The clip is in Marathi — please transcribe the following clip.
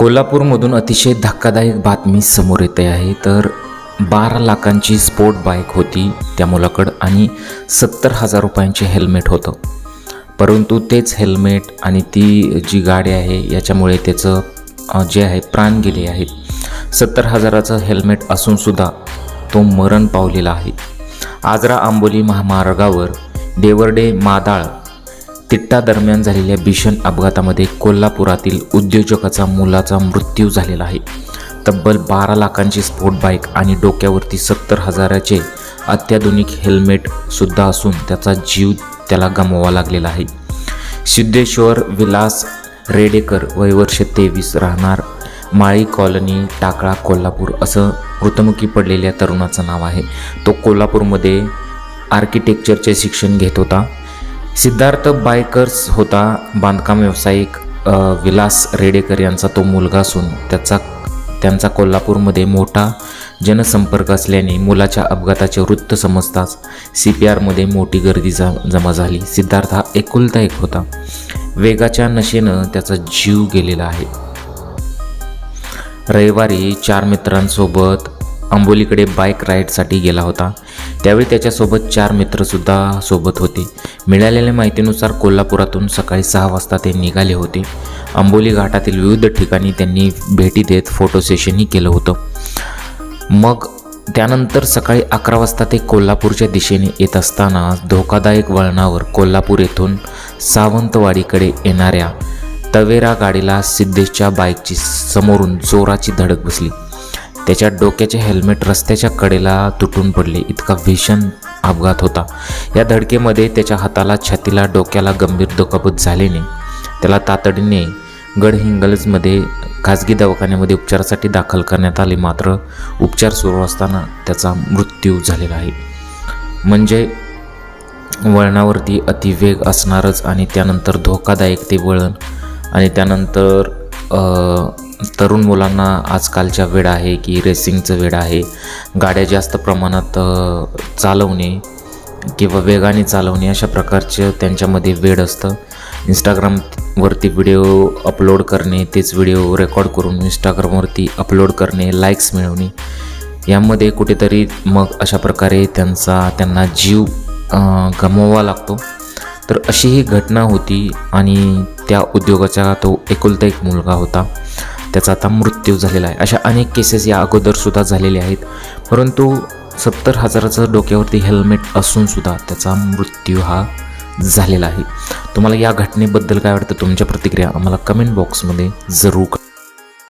कोल्हापूरमधून अतिशय धक्कादायक बातमी समोर येते आहे. तर बारा लाखांची स्पोर्ट बाईक होती त्या मुलाकडं आणि सत्तर हजार रुपयांचे हेल्मेट होतं. परंतु तेच हेल्मेट आणि ती जी गाडी आहे याच्यामुळे त्याचं जे आहे प्राण गेले आहेत सत्तर हजाराचं हेल्मेट असूनसुद्धा तो मरण पावलेला आहे. आजरा आंबोली महामार्गावर देवर्डे मादाळ तिट्टादरम्यान झालेल्या भीषण अपघातामध्ये कोल्हापुरातील उद्योजकाचा मुलाचा मृत्यू झालेला आहे. तब्बल बारा लाखांची स्पोर्ट बाईक आणि डोक्यावरती सत्तर हजाराचे अत्याधुनिक हेल्मेटसुद्धा असून त्याचा जीव त्याला गमवावा लागलेला आहे. सिद्धेश्वर विलास रेडेकर वय वर्ष तेवीस राहणार माळी कॉलनी टाकळा कोल्हापूर असं मृतमुखी पडलेल्या तरुणाचं नाव आहे. तो कोल्हापूरमध्ये आर्किटेक्चरचे शिक्षण घेत होता. सिद्धार्थ बायकर्स होता बांधकाम व्यावसायिक विलास रेडेकर यांचा तो मुलगा असून त्याचा त्यांचा कोल्हापूरमध्ये मोठा जनसंपर्क असल्याने मुलाच्या अपघाताचे वृत्त समजताच सी पी आरमध्ये मोठी गर्दी जा जमा झाली. सिद्धार्थ हा एकुलता एक होता. वेगाच्या नशेनं त्याचा जीव गेलेला आहे. रविवारी चार मित्रांसोबत आंबोलीकडे बाईक राईडसाठी गेला होता. त्यावेळी त्याच्यासोबत चार मित्रसुद्धा सोबत होते. मिळालेल्या माहितीनुसार कोल्हापुरातून सकाळी सहा वाजता ते निघाले होते. आंबोली घाटातील विविध ठिकाणी त्यांनी भेटी देत फोटो सेशनही केलं होतं. मग त्यानंतर सकाळी अकरा वाजता ते कोल्हापूरच्या दिशेने येत असताना धोकादायक वळणावर कोल्हापूर येथून सावंतवाडीकडे येणाऱ्या तवेरा गाडीला सिद्धेशच्या बाईकची समोरून जोराची धडक बसली. त्याच्या डोक्याचे हेल्मेट रस्त्याच्या कडेला तुटून पडले. इतका भीषण अपघात होता. या धडकेमध्ये त्याच्या हाताला छातीला डोक्याला गंभीर दुखापत झाल्याने त्याला तातडीने गडहिंगलजमध्ये खाजगी दवाखान्यामध्ये उपचारासाठी दाखल करण्यात आले. मात्र उपचार सुरू असताना त्याचा मृत्यू झालेला आहे. म्हणजे वळणावरती अतिवेग असणारच आणि त्यानंतर धोकादायक ते वळण आणि त्यानंतर तरुण मुलांना आजकालच्या वेळ आहे की रेसिंगचं वेळ आहे. गाड्या जास्त प्रमाणात चालवणे किंवा वेगाने चालवणे अशा प्रकारचं त्यांच्यामध्ये वेळ असतं. इंस्टाग्रामवरती व्हिडिओ अपलोड करणे तेच व्हिडिओ रेकॉर्ड करून इंस्टाग्रामवरती अपलोड करणे लाईक्स मिळवणे. यामध्ये कुठेतरी मग अशा प्रकारे त्यांचा त्यांना जीव गमवावा लागतो. तर अशी ही घटना होती आणि त्या उद्योगाचा तो एकुलता एक मुलगा होता. त्याचा आता मृत्यू झालेला आहे. अशा अनेक केसेस या अगोदरसुद्धा झालेल्या आहेत. परंतु सत्तर हजाराचं डोक्यावरती हेल्मेट असूनसुद्धा त्याचा मृत्यू हा झालेला आहे. तुम्हाला या घटनेबद्दल काय वाटतं? तुमच्या प्रतिक्रिया आम्हाला कमेंट बॉक्समध्ये जरूर